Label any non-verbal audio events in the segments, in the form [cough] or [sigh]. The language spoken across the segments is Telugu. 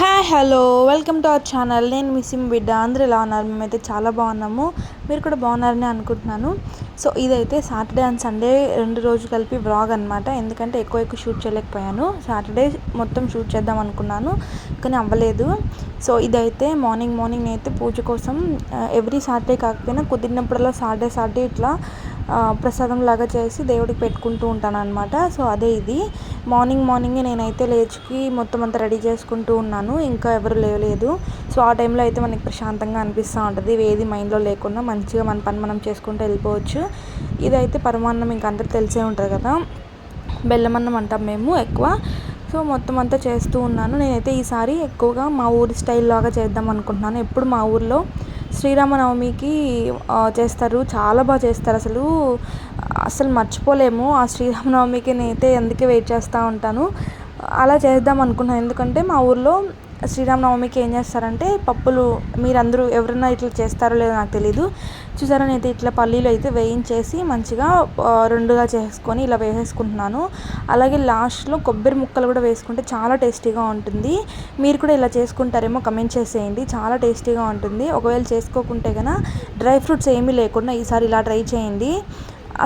Hi hello welcome to our channel నేను మిస్సిమ్ బిడ్డ. అందరూ ఎలా ఉన్నారు? మేమైతే చాలా బాగున్నాము. మీరు కూడా బాగున్నారని అనుకుంటున్నాను. సో ఇదైతే సాటర్డే అండ్ సండే రెండు రోజులు కలిపి వ్లాగ్ అనమాట ఎందుకంటే ఎక్కువ ఎక్కువ షూట్ చేయలేకపోయాను. సాటర్డే మొత్తం షూట్ చేద్దాం అనుకున్నాను. కానీ అవ్వలేదు. సో ఇదైతే మార్నింగ్ మార్నింగ్ అయితే పూజ కోసం uh, ఎవ్రీ సాటర్డే కాకపోయినా కుదిరినప్పుడల్లా సాటర్డే సాటర్డే ఇట్లా ప్రసాదం లాగా చేసి దేవుడికి పెట్టుకుంటూ ఉంటాను అనమాట సో అదే ఇది. మార్నింగ్ మార్నింగే నేనైతే లేచికి మొత్తం అంతా రెడీ చేసుకుంటూ ఉన్నాను. ఇంకా ఎవరు లేవలేదు. సో ఆ టైంలో అయితే మనకి ప్రశాంతంగా అనిపిస్తూ ఉంటుంది. ఏది మైండ్లో లేకుండా మంచిగా మన పని మనం చేసుకుంటూ వెళ్ళిపోవచ్చు. ఇదైతే పరమాన్నం ఇంక అందరూ తెలిసే ఉంటుంది కదా. బెల్లమన్నం అంటాం మేము ఎక్కువ. సో మొత్తం అంతా చేస్తూ ఉన్నాను. నేనైతే ఈసారి ఎక్కువగా మా ఊరి స్టైల్ లాగా చేద్దాం అనుకుంటున్నాను. ఎప్పుడు మా ఊర్లో శ్రీరామనవమికి చేస్తారు. చాలా బాగా చేస్తారు అసలు. అసలు మర్చిపోలేము. ఆ శ్రీరామనవమికి నేనైతే అందుకే వెయిట్ చేస్తూ ఉంటాను. అలా చేద్దాం అనుకున్నాను ఎందుకంటే మా ఊర్లో శ్రీరామనవమికి ఏం చేస్తారంటే పప్పులు మీరందరూ ఎవరైనా ఇట్లా చేస్తారో లేదో నాకు తెలీదు. చూసారా అయితే ఇట్లా పల్లీలు అయితే వేయించేసి మంచిగా రెండుగా చేసుకొని ఇలా వేసేసుకుంటున్నాను. అలాగే లాస్ట్లో కొబ్బరి ముక్కలు కూడా వేసుకుంటే చాలా టేస్టీగా ఉంటుంది. మీరు కూడా ఇలా చేసుకుంటారేమో కమెంట్ చేసేయండి. చాలా టేస్టీగా ఉంటుంది. ఒకవేళ చేసుకోకుంటే కనుక డ్రై ఫ్రూట్స్ ఏమీ లేకుండా ఈసారి ఇలా ట్రై చేయండి.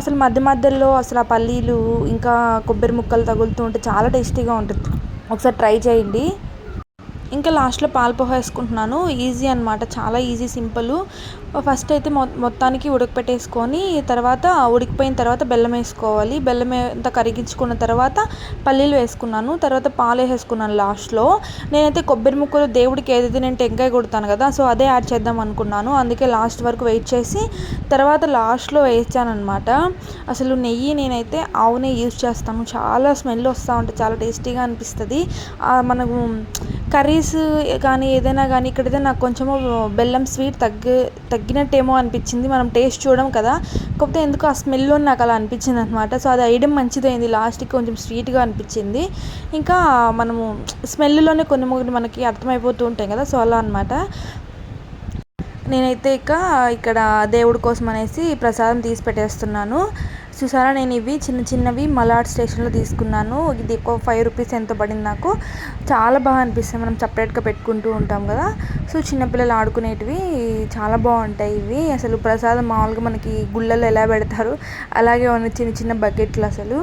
అసలు మధ్య మధ్యలో అసలు ఆ పల్లీలు ఇంకా కొబ్బరి ముక్కలు తగులుతూ ఉంటే చాలా టేస్టీగా ఉంటుంది. ఒకసారి ట్రై చేయండి. ఇంకా లాస్ట్లో పాలపోహ వేసుకుంటున్నాను. ఈజీ అనమాట చాలా ఈజీ సింపుల్. ఫస్ట్ అయితే మొ మొత్తానికి ఉడకపెట్టేసుకొని తర్వాత ఉడికిపోయిన తర్వాత బెల్లం వేసుకోవాలి. బెల్లం అంతా కరిగించుకున్న తర్వాత పల్లీలు వేసుకున్నాను. తర్వాత పాలు వేసేసుకున్నాను లాస్ట్లో. నేనైతే కొబ్బరి ముక్కలు దేవుడికి ఏదైతే నేను టెంకాయ కొడతాను కదా సో అదే యాడ్ చేద్దాం అనుకున్నాను. అందుకే లాస్ట్ వరకు వెయిట్ చేసి తర్వాత లాస్ట్లో వేసాను అనమాట అసలు నెయ్యి నేనైతే ఆవు నెయ్యి యూజ్ చేస్తాను. చాలా స్మెల్ వస్తూ ఉంటుంది చాలా టేస్టీగా అనిపిస్తుంది. మనకు కర్రీస్ కానీ ఏదైనా కానీ ఇక్కడైతే నాకు కొంచెము బెల్లం స్వీట్ తగ్గి తగ్గినట్టేమో అనిపించింది. మనం టేస్ట్ చూడడం కదా. కాకపోతే ఎందుకు ఆ స్మెల్ నాకు అలా అనిపించింది అనమాట సో అది వేయడం మంచిదైంది. లాస్ట్కి కొంచెం స్వీట్గా అనిపించింది. ఇంకా మనము స్మెల్లోనే కొన్ని మనకి అర్థమైపోతూ ఉంటాయి కదా. సో అలా అనమాట నేనైతే ఇక ఇక్కడ దేవుడి కోసం అనేసి ప్రసాదం తీసి పెట్టేస్తున్నాను. చూసారా? నేను ఇవి చిన్న చిన్నవి మలాడ్ స్టేషన్లో తీసుకున్నాను. ఇది ఒక ఫైవ్ రూపీస్ ఎంత పడింది నాకు. చాలా బాగా అనిపిస్తాయి. మనం సపరేట్గా పెట్టుకుంటూ ఉంటాం కదా. సో చిన్నపిల్లలు ఆడుకునేటివి చాలా బాగుంటాయి ఇవి. అసలు ప్రసాదం మామూలుగా మనకి గుళ్ళల్లో ఎలా పెడతారు? అలాగే ఉన్న చిన్న చిన్న బకెట్లు అసలు.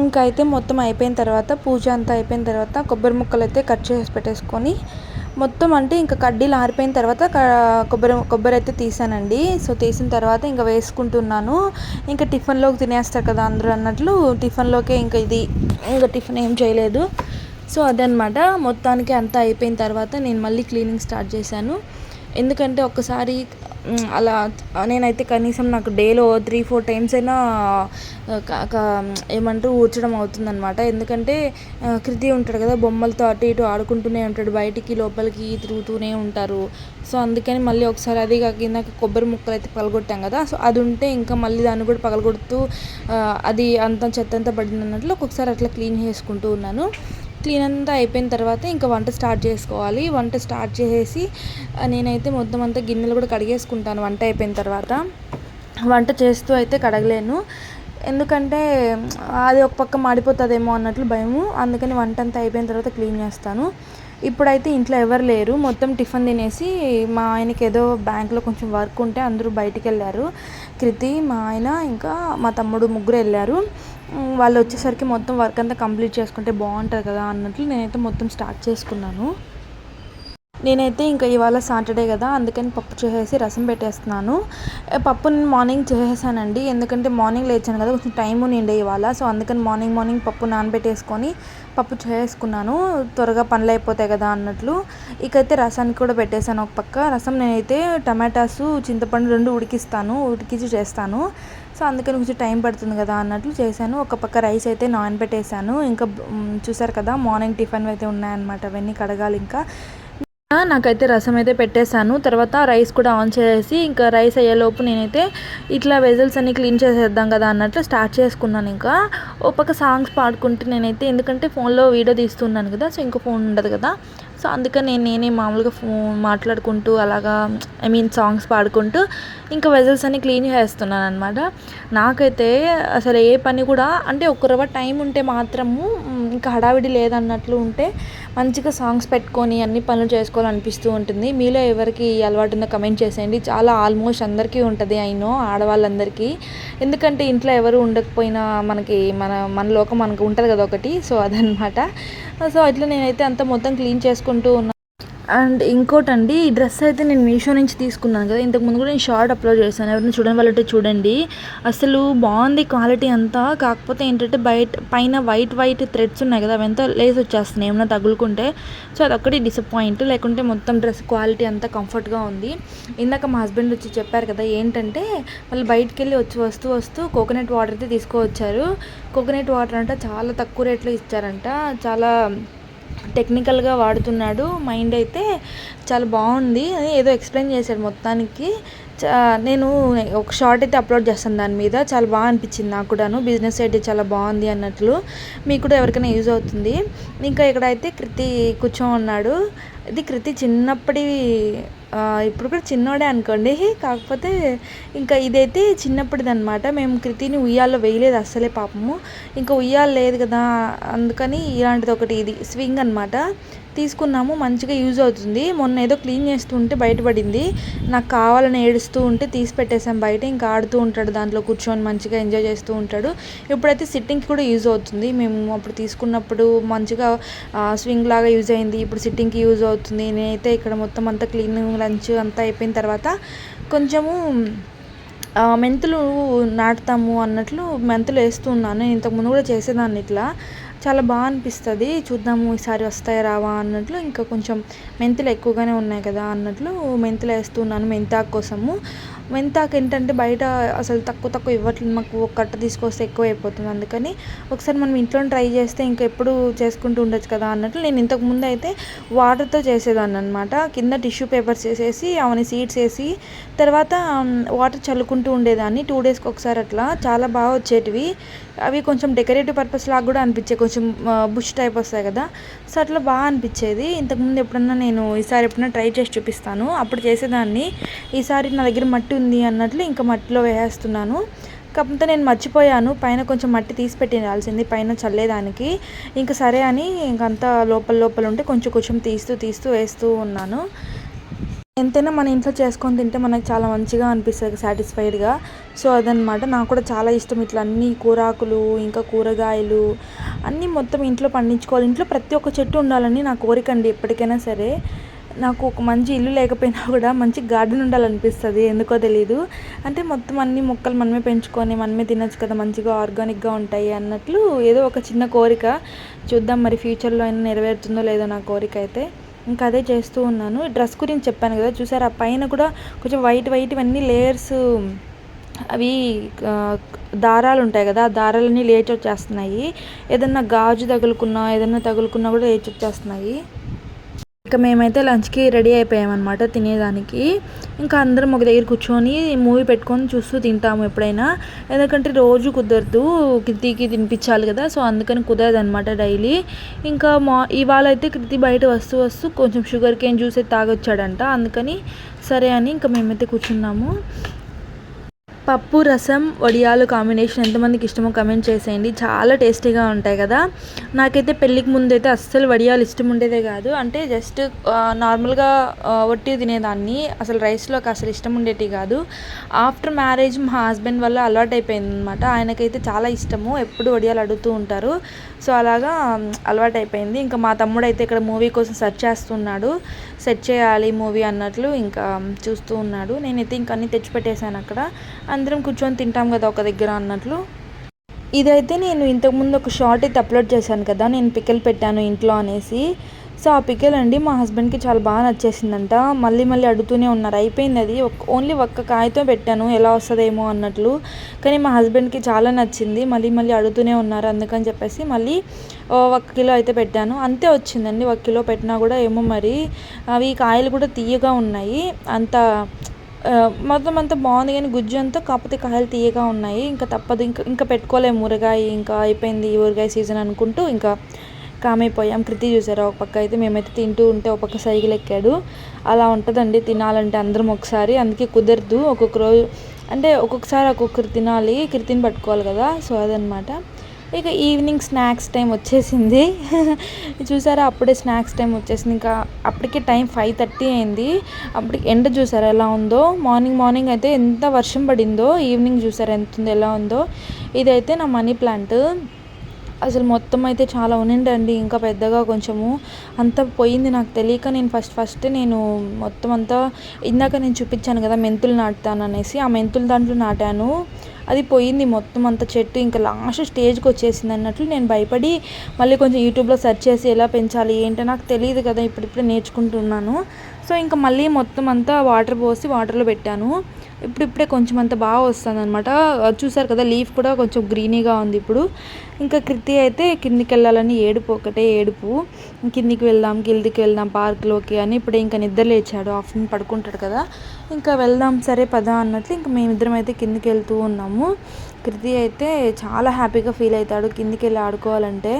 ఇంకా అయితే మొత్తం అయిపోయిన తర్వాత పూజ అంతా అయిపోయిన తర్వాత కొబ్బరి ముక్కలు అయితే కట్ చేసి పెట్టేసుకొని మొత్తం అంటే ఇంకా కడ్డీలు ఆరిపోయిన తర్వాత కొబ్బరి కొబ్బరి అయితే తీసానండి. సో తీసిన తర్వాత ఇంకా వేసుకుంటున్నాను. ఇంకా టిఫిన్లోకి తినేస్తారు కదా అందరూ అన్నట్లు. టిఫిన్లోకే ఇంకా ఇది ఇంకా టిఫిన్ ఏం చేయలేదు. సో అదనమాట మొత్తానికి అంతా అయిపోయిన తర్వాత నేను మళ్ళీ క్లీనింగ్ స్టార్ట్ చేశాను. ఎందుకంటే ఒక్కసారి అలా నేనైతే కనీసం నాకు డేలో త్రీ ఫోర్ టైమ్స్ అయినా ఏమంటారు ఊడ్చడం అవుతుందన్నమాట. ఎందుకంటే కృతి ఉంటాడు కదా బొమ్మలతో అటు ఇటు ఆడుకుంటూనే ఉంటాడు బయటికి లోపలికి తిరుగుతూనే ఉంటారు. సో అందుకని మళ్ళీ ఒకసారి అది కాక ఇందాక కొబ్బరి ముక్కలు అయితే పగలగొట్టాం కదా సో అది ఉంటే ఇంకా మళ్ళీ దాన్ని కూడా పగలగొడుతూ అది అంత చెత్త అంతా పడింది అన్నట్లు ఒక్కొక్కసారి అట్లా క్లీన్ చేసుకుంటూ ఉన్నాను. క్లీన్ అంతా అయిపోయిన తర్వాత ఇంకా వంట స్టార్ట్ చేసుకోవాలి. వంట స్టార్ట్ చేసేసి నేనైతే మొత్తం అంతా గిన్నెలు కూడా కడిగేసుకుంటాను వంట అయిపోయిన తర్వాత. వంట చేస్తూ అయితే కడగలేను. ఎందుకంటే అది ఒక పక్క మాడిపోతుందేమో అన్నట్లు భయము. అందుకని వంట అంతా అయిపోయిన తర్వాత క్లీన్ చేస్తాను. ఇప్పుడైతే ఇంట్లో ఎవరు లేరు. మొత్తం టిఫిన్ తినేసి మా ఆయనకి ఏదో బ్యాంక్లో కొంచెం వర్క్ ఉంటే అందరూ బయటికి వెళ్ళారు. కృతి మా ఆయన ఇంకా మా తమ్ముడు ముగ్గురు వెళ్ళారు. వాళ్ళు వచ్చేసరికి మొత్తం వర్క్ అంతా కంప్లీట్ చేసుకుంటే బాగుంటుంది కదా అన్నట్లు నేనైతే మొత్తం స్టార్ట్ చేసుకున్నాను. నేనైతే ఇంకా ఇవాళ సాటర్డే కదా అందుకని పప్పు చేసేసి రసం పెట్టేస్తున్నాను. పప్పు నేను మార్నింగ్ చేసేసానండి ఎందుకంటే మార్నింగ్ లేచాను కదా కొంచెం టైం నిండే ఇవాళ సో అందుకని మార్నింగ్ మార్నింగ్ పప్పు నానబెట్టేసుకొని పప్పు చేసుకున్నాను త్వరగా పనులు అయిపోతాయి కదా అన్నట్లు ఇకైతే రసానికి కూడా పెట్టేశాను ఒక పక్క. రసం నేనైతే టమాటాసు చింతపండు రెండు ఉడికిస్తాను ఉడికించి చేస్తాను. సో అందుకని కొంచెం టైం పడుతుంది కదా అన్నట్లు చేశాను. ఒక పక్క రైస్ అయితే నానబెట్టేశాను. ఇంకా చూసారు కదా మార్నింగ్ టిఫిన్ అయితే ఉన్నాయన్నమాట. అవన్నీ కడగాలి ఇంకా. నాకైతే రసం అయితే పెట్టేశాను. తర్వాత రైస్ కూడా ఆన్ చేసేసి ఇంకా రైస్ అయ్యేలోపు నేనైతే ఇట్లా వెజల్స్ అన్ని క్లీన్ చేసేద్దాం కదా అన్నట్లు స్టార్ట్ చేసుకున్నాను ఇంకా. ఓ పక్క సాంగ్స్ పాడుకుంటూ నేనైతే ఎందుకంటే ఫోన్లో వీడియో తీస్తున్నాను కదా సో ఇంకో ఫోన్ ఉండదు కదా. సో అందుకని నేను నేనే మామూలుగా ఫోన్ మాట్లాడుకుంటూ అలాగా ఐ మీన్ సాంగ్స్ పాడుకుంటూ ఇంకా వెజల్స్ అన్ని క్లీన్ చేస్తున్నాను అనమాట నాకైతే అసలు ఏ పని కూడా అంటే ఒక రవ్వ టైం ఉంటే మాత్రము ఇంకా హడావిడి లేదన్నట్లు ఉంటే మంచిగా సాంగ్స్ పెట్టుకొని అన్ని పనులు చేసుకోవాలనిపిస్తూ ఉంటుంది. మీలో ఎవరికి అలవాటు ఉందో కమెంట్ చేసేయండి. చాలా ఆల్మోస్ట్ అందరికీ ఉంటుంది అయినో ఆడవాళ్ళందరికీ. ఎందుకంటే ఇంట్లో ఎవరు ఉండకపోయినా మనకి మన మన లోకం మనకు ఉంటుంది కదా ఒకటి. సో అదనమాట సో అట్లా నేనైతే అంతా మొత్తం క్లీన్ చేసుకుంటూ ఉన్నాను అండ్ ఇంకోటండి ఈ డ్రెస్ అయితే నేను మీషో నుంచి తీసుకున్నాను కదా ఇంతకు ముందు కూడా నేను షార్ట్ అప్లోడ్ చేశాను. ఎవరైనా చూడని వాళ్ళంటే చూడండి. అసలు బాగుంది క్వాలిటీ అంతా కాకపోతే ఏంటంటే బయట పైన వైట్ వైట్ థ్రెడ్స్ ఉన్నాయి కదా అవి ఎంత లేస్ వచ్చేస్తున్నాయి ఏమైనా తగులుకుంటే. సో అదొక్కటి డిసప్పాయింట్ లేకుంటే మొత్తం డ్రెస్ క్వాలిటీ అంతా కంఫర్ట్గా ఉంది. ఇందాక మా హస్బెండ్ వచ్చి చెప్పారు కదా ఏంటంటే వాళ్ళు బయటకు వెళ్ళి వచ్చి వస్తూ వస్తూ కోకోనట్ వాటర్ అయితే తీసుకువచ్చారు. కోకోనట్ వాటర్ అంట చాలా తక్కువ రేట్లో ఇచ్చారంట చాలా టెక్నికల్గా వాడుతున్నాడు. మైండ్ అయితే చాలా బాగుంది. అని ఏదో ఎక్స్ప్లెయిన్ చేశాడు మొత్తానికి. నేను ఒక షార్ట్ అయితే అప్లోడ్ చేస్తాను దాని మీద. చాలా బాగా అనిపించింది నాకు కూడాను. బిజినెస్ ఐడియా చాలా బాగుంది అన్నట్లు మీకు కూడా ఎవరికైనా యూజ్ అవుతుంది. ఇంకా ఇక్కడైతే కృతి కూర్చో ఉన్నాడు. ఇది కృతి చిన్నప్పటి ఇప్పుడు కూడా చిన్నోడే అనుకోండి. కాకపోతే ఇంకా ఇదైతే చిన్నప్పటిదనమాట మేము కృతిని ఉయ్యాల్లో వేయలేదు అస్సలే పాపము. ఇంకా ఉయ్యాల లేదు కదా అందుకని ఇలాంటిది ఒకటి ఇది స్వింగ్ అనమాట తీసుకున్నాము మంచిగా యూజ్ అవుతుంది. మొన్న ఏదో క్లీన్ చేస్తూ ఉంటే బయటపడింది. నాకు కావాలని ఏడుస్తూ ఉంటే తీసి పెట్టేసాం బయట. ఇంకా ఆడుతూ ఉంటాడు దాంట్లో కూర్చొని మంచిగా ఎంజాయ్ చేస్తూ ఉంటాడు. ఇప్పుడైతే సిట్టింగ్కి కూడా యూజ్ అవుతుంది. మేము అప్పుడు తీసుకున్నప్పుడు మంచిగా స్వింగ్ లాగా యూజ్ అయింది. ఇప్పుడు సిట్టింగ్కి యూజ్ అవుతుంది. నేనైతే ఇక్కడ మొత్తం అంతా క్లీనింగ్ లంచ్ అంతా అయిపోయిన తర్వాత కొంచెము మెంతులు నాటుతాము అన్నట్లు మెంతులు వేస్తున్నాను ఇంతకుముందు కూడా చేసేదాన్ని ఇట్లా. చాలా బాగా అనిపిస్తుంది. చూద్దాము ఈసారి వస్తాయా రావా అన్నట్లు ఇంకా కొంచెం మెంతులు ఎక్కువగానే ఉన్నాయి కదా అన్నట్లు మెంతులు వేస్తున్నాను మెంతాకు కోసము. మెంతాకు ఏంటంటే బయట అసలు తక్కువ తక్కువ ఇవ్వట్లేదు. మాకు ఒక కట్ట తీసుకొస్తే ఎక్కువ అయిపోతుంది. అందుకని ఒకసారి మనం ఇంట్లో ట్రై చేస్తే ఇంకా ఎప్పుడు చేసుకుంటూ ఉండొచ్చు కదా అన్నట్లు నేను ఇంతకు ముందు అయితే వాటర్తో చేసేదాన్ని అనమాట కింద టిష్యూ పేపర్స్ వేసేసి అవన్నీ సీడ్స్ వేసి తర్వాత వాటర్ చల్లుకుంటూ ఉండేదాన్ని. టూ డేస్కి ఒకసారి అట్లా. చాలా బాగా వచ్చేటివి. అవి కొంచెం డెకరేటివ్ పర్పస్ లాగా కూడా అనిపించాయి. కొంచెం బుష్ టైప్ వస్తాయి కదా. సో అట్లా బాగా అనిపించేది. ఇంతకుముందు ఎప్పుడన్నా నేను ఈసారి ఎప్పుడన్నా ట్రై చేసి చూపిస్తాను. అప్పుడు చేసేదాన్ని. ఈసారి నా దగ్గర మట్టి ఉంది అన్నట్లు ఇంకా మట్టిలో వేసేస్తున్నాను. కాకపోతే నేను మర్చిపోయాను. పైన కొంచెం మట్టి తీసి పెట్టినాల్సింది పైన చల్లేదానికి. ఇంకా సరే అని ఇంకంతా లోపల లోపల ఉంటే కొంచెం కొంచెం తీస్తూ తీస్తూ వేస్తూ ఉన్నాను. ఎంతైనా మన ఇంట్లో చేసుకొని తింటే మనకు చాలా మంచిగా అనిపిస్తుంది సాటిస్ఫైడ్గా సో అదనమాట నాకు కూడా చాలా ఇష్టం ఇట్లా అన్ని కూరాకులు ఇంకా కూరగాయలు అన్నీ మొత్తం ఇంట్లో పండించుకోవాలి. ఇంట్లో ప్రతి ఒక్క చెట్టు ఉండాలని నా కోరిక అండి ఎప్పటికైనా సరే. నాకు ఒక మంచి ఇల్లు లేకపోయినా కూడా మంచి గార్డెన్ ఉండాలనిపిస్తుంది ఎందుకో తెలియదు అంటే మొత్తం అన్ని మొక్కలు మనమే పెంచుకొని మనమే తినచ్చు కదా మంచిగా ఆర్గానిక్గా ఉంటాయి అన్నట్లు ఏదో ఒక చిన్న కోరిక. చూద్దాం మరి ఫ్యూచర్లో అయినా నెరవేరుతుందో లేదో నా కోరిక అయితే. ఇంకా అదే చేస్తూ ఉన్నాను. డ్రెస్ గురించి చెప్పాను కదా చూసారు? ఆ పైన కూడా కొంచెం వైట్ వైట్ ఇవన్నీ లేయర్స్ అవి దారాలు ఉంటాయి కదా ఆ దారాలన్నీ లేచి వచ్చేస్తున్నాయి ఏదన్నా గాజు తగులుకున్నా ఏదన్నా తగులుకున్నా కూడా లేచి వచ్చేస్తున్నాయి ఇక మేమైతే లంచ్కి రెడీ అయిపోయామన్నమాట తినేదానికి. ఇంకా అందరం ఒక దగ్గర కూర్చొని మూవీ పెట్టుకొని చూస్తూ తింటాము ఎప్పుడైనా. ఎందుకంటే రోజు కుదరదు కృతికి తినిపించాలి కదా సో అందుకని కుదరదు అనమాట డైలీ. ఇంకా మా ఇవాళ అయితే కృతి బయట వస్తూ వస్తూ కొంచెం షుగర్ కేన్ జ్యూస్ అయితే తాగొచ్చాడంట అందుకని సరే అని ఇంకా మేమైతే కూర్చున్నాము. పప్పు రసం వడియాలు కాంబినేషన్ ఎంతమందికి ఇష్టమో కమెంట్ చేసేయండి. చాలా టేస్టీగా ఉంటాయి కదా. నాకైతే పెళ్ళికి ముందు అయితే అస్సలు వడియాలు ఇష్టం ఉండేదే కాదు. అంటే జస్ట్ నార్మల్గా వట్టి తినేదాన్ని. అసలు రైస్లోకి అసలు ఇష్టం ఉండేటి కాదు. ఆఫ్టర్ మ్యారేజ్ మా హస్బెండ్ వల్ల అలవాటు అయిపోయింది అనమాట ఆయనకైతే చాలా ఇష్టము. ఎప్పుడు వడియాలు అడుగుతూ ఉంటారు. సో అలాగా అలవాటు అయిపోయింది ఇంకా మా తమ్ముడు అయితే ఇక్కడ మూవీ కోసం సెర్చ్ చేస్తున్నాడు. సెర్చ్ చేయాలి మూవీ అన్నట్లు ఇంకా చూస్తూ ఉన్నాడు. నేనైతే ఇంక అన్నీ తెచ్చిపెట్టేశాను అక్కడ. అందరం కూర్చొని తింటాం కదా ఒక దగ్గర అన్నట్లు. ఇదైతే నేను ఇంతకుముందు ఒక షార్ట్ అయితే అప్లోడ్ చేశాను కదా నేను పికెల్ పెట్టాను ఇంట్లో అనేసి. సో ఆ పికెల్ అండి మా హస్బెండ్కి చాలా బాగా నచ్చేసిందంట. మళ్ళీ మళ్ళీ అడుగుతూనే ఉన్నారు. అయిపోయింది అది. ఓన్లీ ఒక్క కాయతో పెట్టాను. ఎలా వస్తుందేమో అన్నట్లు. కానీ మా హస్బెండ్కి చాలా నచ్చింది. మళ్ళీ మళ్ళీ అడుగుతూనే ఉన్నారు అందుకని చెప్పేసి మళ్ళీ ఒక కిలో అయితే పెట్టాను. అంతే వచ్చిందండి. ఒక కిలో పెట్టినా కూడా ఏమో మరి. అవి కాయలు కూడా తీయగా ఉన్నాయి. అంత మొత్తం అంతా బాగుంది కానీ గుజ్జు అంతా కాకపోతే కాయలు తీయగా ఉన్నాయి. ఇంకా తప్పదు. ఇంకా ఇంకా పెట్టుకోలేము ఊరగాయ. ఇంకా అయిపోయింది ఊరగాయ సీజన్ అనుకుంటూ ఇంకా కామైపోయాం. కృతి చూసారా? ఒక పక్క అయితే మేమైతే తింటూ ఉంటే ఒక పక్క సైకిల్ ఎక్కాడు అలా ఉంటుందండి తినాలంటే అందరం ఒకసారి. అందుకే కుదరదు. ఒక్కొక్క రోజు అంటే ఒక్కొక్కసారి ఒక్కొక్కరు తినాలి. కృతిని పట్టుకోవాలి కదా. సో అదనమాట. ఇక ఈవినింగ్ స్నాక్స్ టైం వచ్చేసింది. [laughs] చూసారా అప్పుడే స్నాక్స్ టైం వచ్చేసింది. ఇంకా అప్పటికే టైం ఫైవ్ థర్టీ అయింది. అప్పటికి ఎండ చూసారా ఎలా ఉందో? మార్నింగ్ మార్నింగ్ అయితే ఎంత వర్షం పడిందో ఈవినింగ్ చూసారా ఎంత ఉందో ఎలా ఉందో. ఇదైతే నా మనీ ప్లాంట్. అసలు మొత్తం అయితే చాలా ఉనిండండి ఇంకా పెద్దగా కొంచెము అంత పోయింది నాకు తెలియక నేను ఫస్ట్ ఫస్ట్ నేను మొత్తం అంతా ఇందాక నేను చూపించాను కదా మెంతులు నాటుతాను అనేసి. ఆ మెంతులు దాంట్లో నాటాను. అది పోయింది మొత్తం అంత చెట్టు ఇంకా లాస్ట్ స్టేజ్కి వచ్చేసింది అన్నట్లు నేను భయపడి మళ్ళీ కొంచెం యూట్యూబ్లో సెర్చ్ చేసి ఎలా పెంచాలి ఏంటో నాకు తెలియదు కదా ఇప్పుడిప్పుడే నేర్చుకుంటున్నాను. సో ఇంకా మళ్ళీ మొత్తం అంతా వాటర్ పోసి వాటర్లో పెట్టాను. ఇప్పుడిప్పుడే కొంచెం అంత బాగా వస్తుంది అనమాట చూసారు కదా లీఫ్ కూడా కొంచెం గ్రీనీగా ఉంది ఇప్పుడు. ఇంకా కృతి అయితే కిందికి వెళ్ళాలని ఏడుపు ఒకటే ఏడుపు. కిందికి వెళ్దాం కిందికి వెళ్దాం పార్క్లోకి అని ఇప్పుడు ఇంకా నిద్ర లేచాడు. ఆఫ్టర్నూన్ పడుకుంటాడు కదా. ఇంకా వెళ్దాం సరే పదా అన్నట్లు ఇంకా మేమిద్దరం అయితే కిందికి వెళ్తూ ఉన్నాము. కృతి అయితే చాలా హ్యాపీగా ఫీల్ అవుతాడు. కిందికి వెళ్ళి ఆడుకోవాలంటే.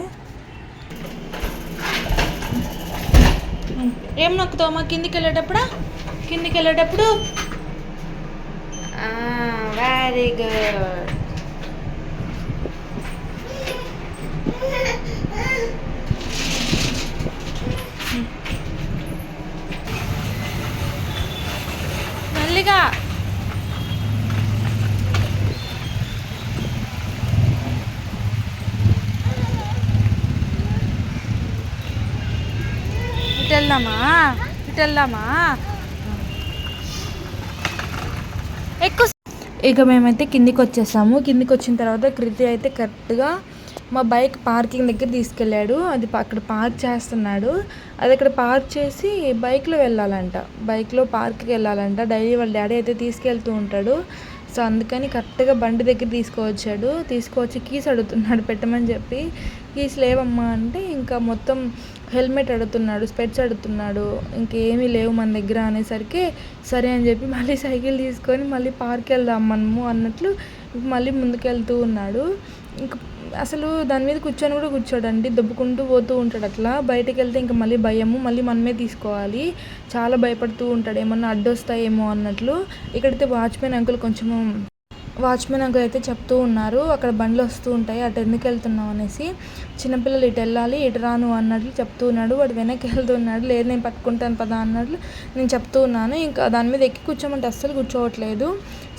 ఏం నొక్కుతావు మా కిందికి వెళ్ళేటప్పుడు కిందికి వెళ్ళేటప్పుడు వెరీ గుడ్ మెల్లిగా ఇటు వెళ్దామా? ఇటు వెళ్దామా? ఎక్కువ ఇక మేమైతే కిందికి వచ్చేసాము. కిందికి వచ్చిన తర్వాత కృతి అయితే కరెక్ట్గా మా బైక్ పార్కింగ్ దగ్గర తీసుకెళ్ళాడు. అది అక్కడ పార్క్ చేస్తున్నాడు. అది అక్కడ పార్క్ చేసి బైక్లో వెళ్ళాలంట. బైక్లో పార్క్కి వెళ్ళాలంట. డైలీ వాళ్ళ డాడీ అయితే తీసుకెళ్తూ ఉంటాడు. సో అందుకని కరెక్ట్గా బండి దగ్గర తీసుకువచ్చాడు. తీసుకువచ్చి కీస్ అడుగుతున్నాడు. పెట్టమని చెప్పి. కీస్ లేవమ్మా అంటే ఇంకా మొత్తం హెల్మెట్ అడుగుతున్నాడు స్పెట్స్ అడుగుతున్నాడు ఇంకేమీ లేవు మన దగ్గర అనేసరికి సరే అని చెప్పి మళ్ళీ సైకిల్ తీసుకొని మళ్ళీ పార్క్ వెళ్దాం మనము అన్నట్లు మళ్ళీ ముందుకెళ్తూ ఉన్నాడు. ఇంక అసలు దాని మీద కూర్చొని కూడా కూర్చోడండి దొబ్బుకుంటూ పోతూ ఉంటాడు అట్లా. బయటకు వెళ్తే ఇంకా మళ్ళీ భయము మళ్ళీ మనమే తీసుకోవాలి. చాలా భయపడుతూ ఉంటాడు ఏమన్నా అడ్డొస్తాయేమో అన్నట్లు. ఇక్కడైతే వాచ్మెన్ అంకుల్ కొంచెము వాచ్మెన్ అంకుల్ అయితే చెప్తూ ఉన్నారు అక్కడ బండ్లు వస్తూ ఉంటాయి అటు ఎందుకు వెళ్తున్నావు అనేసి. చిన్నపిల్లలు ఇటు వెళ్ళాలి ఇటు రాను అన్నట్లు చెప్తూ ఉన్నాడు వాడు వెనక్కి వెళ్తున్నాడు లేదు నేను పట్టుకుంటాను పదా అన్నట్లు నేను చెప్తూ ఉన్నాను. ఇంకా దాని మీద ఎక్కి కూర్చోమంటే అస్సలు కూర్చోవట్లేదు.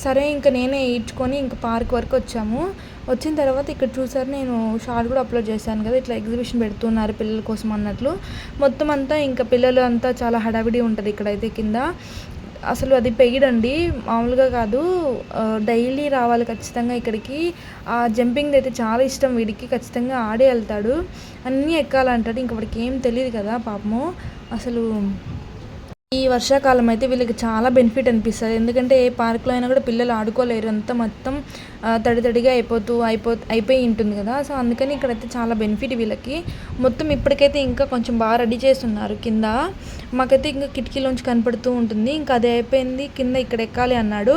సరే ఇంకా నేనే ఈడ్చుకొని ఇంకా పార్క్ వరకు వచ్చాము. వచ్చిన తర్వాత ఇక్కడ చూసారు నేను షార్ట్ కూడా అప్లోడ్ చేశాను కదా ఇట్లా ఎగ్జిబిషన్ పెడుతున్నారు పిల్లల కోసం అన్నట్లు. మొత్తం అంతా ఇంకా పిల్లలు అంతా చాలా హడావిడి ఉంటుంది ఇక్కడైతే కింద. అసలు అది పెయిడ్ అండి మామూలుగా కాదు. డైలీ రావాలి ఖచ్చితంగా ఇక్కడికి. ఆ జంపింగ్ అయితే చాలా ఇష్టం వీడికి. ఖచ్చితంగా ఆడే వెళ్తాడు. అన్నీ ఎక్కాలంటాడు. ఇంక వాడికి ఏం తెలియదు కదా పాపము. అసలు ఈ వర్షాకాలం అయితే వీళ్ళకి చాలా బెనిఫిట్ అనిపిస్తుంది. ఎందుకంటే ఏ పార్క్లో అయినా కూడా పిల్లలు ఆడుకోలేరు. అంతా మొత్తం తడి తడిగా అయిపోతూ అయిపో అయిపోయి ఉంటుంది కదా. సో అందుకని ఇక్కడైతే చాలా బెనిఫిట్ వీళ్ళకి. మొత్తం ఇప్పటికైతే ఇంకా కొంచెం బాగా రెడీ చేస్తున్నారు. కింద మాకైతే ఇంకా కిటికీలోంచి కనపడుతూ ఉంటుంది. ఇంకా అది అయిపోయింది. కింద ఇక్కడ ఎక్కాలి అన్నాడు.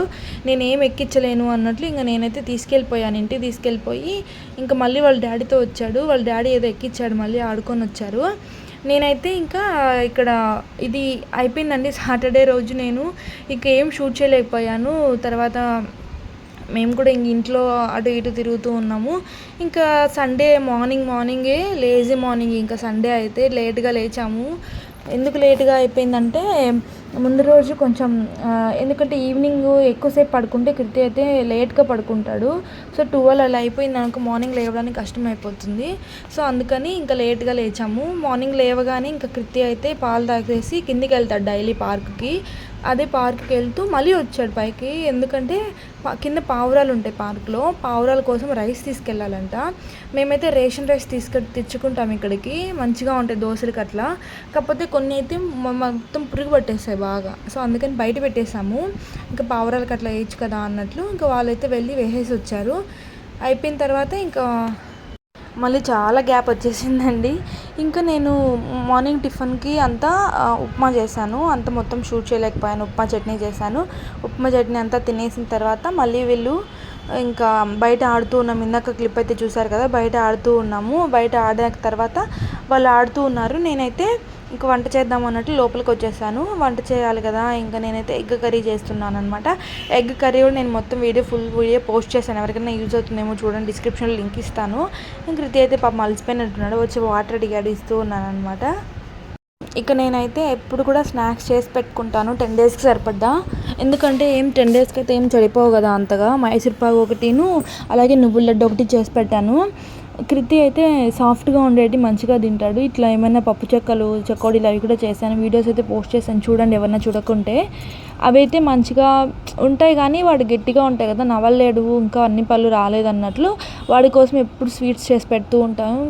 నేను ఏం ఎక్కించలేను అన్నట్లు ఇంకా నేనైతే తీసుకెళ్ళిపోయాను. ఇంటికి తీసుకెళ్ళిపోయి ఇంకా మళ్ళీ వాళ్ళ డాడీతో వచ్చాడు. వాళ్ళ డాడీ ఏదో ఎక్కించాడు మళ్ళీ ఆడుకొని వచ్చారు. నేనైతే ఇంకా ఇక్కడ ఇది అయిపోయిందండి సాటర్డే రోజు నేను ఇక ఏం షూట్ చేయలేకపోయాను. తర్వాత మేము కూడా ఇంక ఇంట్లో అటు ఇటు తిరుగుతూ ఉన్నాము. ఇంకా సండే మార్నింగ్ మార్నింగే లేజీ మార్నింగ్ ఇంకా సండే అయితే లేట్గా లేచాము. ఎందుకు లేట్గా అయిపోయిందంటే ముందు రోజు కొంచెం ఎందుకంటే ఈవినింగ్ ఎక్కువసేపు పడుకుంటే కృతి అయితే లేట్గా పడుకుంటాడు. సో ట్వెల్వ్ అలా అయిపోయింది అనుకో మార్నింగ్ లేవడానికి కష్టం అయిపోతుంది సో అందుకని ఇంకా లేట్గా లేచాము. మార్నింగ్ లేవగానే ఇంకా కృతి అయితే పాలు తాగేసి కిందికి వెళ్తాడు డైలీ పార్క్కి. అదే పార్క్కి వెళ్తూ మళ్ళీ వచ్చాడు పైకి. ఎందుకంటే కింద పావురాలు ఉంటాయి పార్క్లో. పావురాల కోసం రైస్ తీసుకెళ్ళాలంట. మేమైతే రేషన్ రైస్ తీసుకు తెచ్చుకుంటాం ఇక్కడికి. మంచిగా ఉంటాయి దోశలకి అట్లా కాకపోతే కొన్ని అయితే మొత్తం పురుగు పట్టేస్తాయి బాగా. సో అందుకని బయట పెట్టేసాము ఇంకా పావురాలకి అట్లా వేయచ్చు కదా అన్నట్లు. ఇంకా వాళ్ళైతే వెళ్ళి వేసేసి వచ్చారు. అయిపోయిన తర్వాత ఇంకా మళ్ళీ చాలా గ్యాప్ వచ్చేసిందండి. ఇంకా నేను మార్నింగ్ టిఫిన్కి అంతా ఉప్మా చేశాను. అంత మొత్తం షూట్ చేయలేకపోయాను. ఉప్మా చట్నీ చేశాను. ఉప్మా చట్నీ అంతా తినేసిన తర్వాత మళ్ళీ వీళ్ళు ఇంకా బయట ఆడుతూ ఉన్నాము ఇందాక క్లిప్ అయితే చూసారు కదా బయట ఆడుతూ ఉన్నాము. బయట ఆడిన తర్వాత వాళ్ళు ఆడుతూ ఉన్నారు. నేనైతే ఇంకా వంట చేద్దాం అన్నట్టు లోపలికి వచ్చేసాను. వంట చేయాలి కదా ఇంకా నేనైతే ఎగ్ కర్రీ చేస్తున్నాను అనమాట ఎగ్ కర్రీ కూడా నేను మొత్తం వీడియో ఫుల్ వీడియో పోస్ట్ చేశాను. ఎవరికైనా యూజ్ అవుతుందేమో చూడండి డిస్క్రిప్షన్లో లింక్ ఇస్తాను. ఇంక రీతి అయితే పాప మలిసిపోయినట్టున్నాడు వచ్చి వాటర్ అడిగాడు ఇస్తూ ఉన్నాను అనమాట ఇక నేనైతే ఎప్పుడు కూడా స్నాక్స్ చేసి పెట్టుకుంటాను టెన్ డేస్కి సరిపడ్డా. ఎందుకంటే ఏం టెన్ డేస్కి అయితే ఏం చెడిపోవు కదా అంతగా. మైసూర్పాకు ఒకటిను అలాగే నువ్వుల లడ్డు ఒకటి చేసి పెట్టాను. కృతి అయితే సాఫ్ట్గా ఉండేటి మంచిగా తింటాడు. ఇట్లా ఏమైనా పప్పు చెక్కలు చెకోడీలు అవి కూడా చేశాను. వీడియోస్ అయితే పోస్ట్ చేశాను. చూడండి ఎవరైనా చూడకుంటే. అవి అయితే మంచిగా ఉంటాయి కానీ వాడు గట్టిగా ఉంటాయి కదా. నవ్వలేడు ఇంకా అన్ని పళ్ళు రాలేదన్నట్లు వాడి కోసం ఎప్పుడు స్వీట్స్ చేసి పెడుతూ ఉంటాను.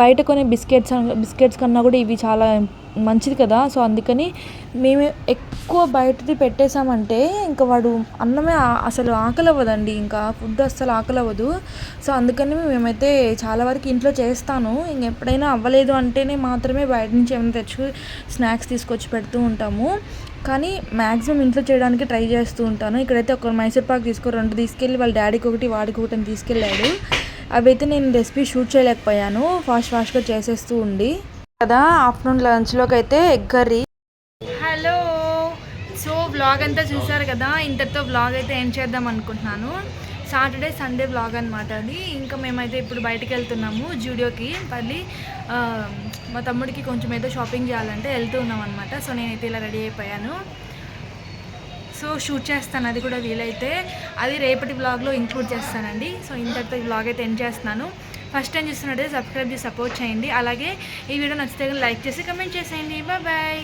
బయట కొనే బిస్కెట్స్ బిస్కెట్స్ కన్నా కూడా ఇవి చాలా మంచిది కదా. సో అందుకని మేము ఎక్కువ బయటది పెట్టేశామంటే ఇంకా వాడు అన్నమే అసలు ఆకలి అవ్వదండి ఇంకా ఫుడ్ అస్సలు ఆకలి అవ్వదు సో అందుకని మేమైతే చాలా వరకు ఇంట్లో చేస్తాను. ఇంక ఎప్పుడైనా అవ్వలేదు అంటేనే మాత్రమే బయట నుంచి ఏమైనా తెచ్చు స్నాక్స్ తీసుకొచ్చి పెడుతూ ఉంటాము. కానీ మ్యాక్సిమం ఇంట్లో చేయడానికి ట్రై చేస్తూ ఉంటాను. ఇక్కడైతే ఒక మైసూర్ పాక్ తీసుకొని రెండు తీసుకెళ్ళి వాళ్ళ డాడీకి ఒకటి వాడికి ఒకటి అని తీసుకెళ్ళాడు. అవైతే నేను రెసిపీ షూట్ చేయలేకపోయాను. ఫాస్ట్ ఫాస్ట్గా చేసేస్తూ ఉండి. కదా ఆఫ్టర్నూన్ లంచ్లోకి అయితే egg curry. Hello. So vlog అంతా చూసారు కదా ఇంతటితో వ్లాగ్ అయితే ఏం చేద్దాం అనుకుంటున్నాను. సాటర్డే సండే వ్లాగ్ అనమాట అది. ఇంకా మేమైతే ఇప్పుడు బయటకు వెళ్తున్నాము జూడియోకి మళ్ళీ మా తమ్ముడికి కొంచెం ఏదో షాపింగ్ చేయాలంటే వెళ్తూ ఉన్నాం అనమాట సో నేనైతే ఇలా రెడీ అయిపోయాను. సో షూట్ చేస్తాను అది కూడా వీలైతే. అది రేపటి వ్లాగ్లో ఇంక్లూడ్ చేస్తానండి. సో ఇంతటితో ఈ వ్లాగ్ అయితే ఎండ్ చేస్తున్నాను. ఫస్ట్ టైం చూస్తున్నట్టే సబ్స్క్రైబ్ చేసి సపోర్ట్ చేయండి. అలాగే ఈ వీడియో నచ్చితే లైక్ చేసి కమెంట్ చేసేయండి. బాయ్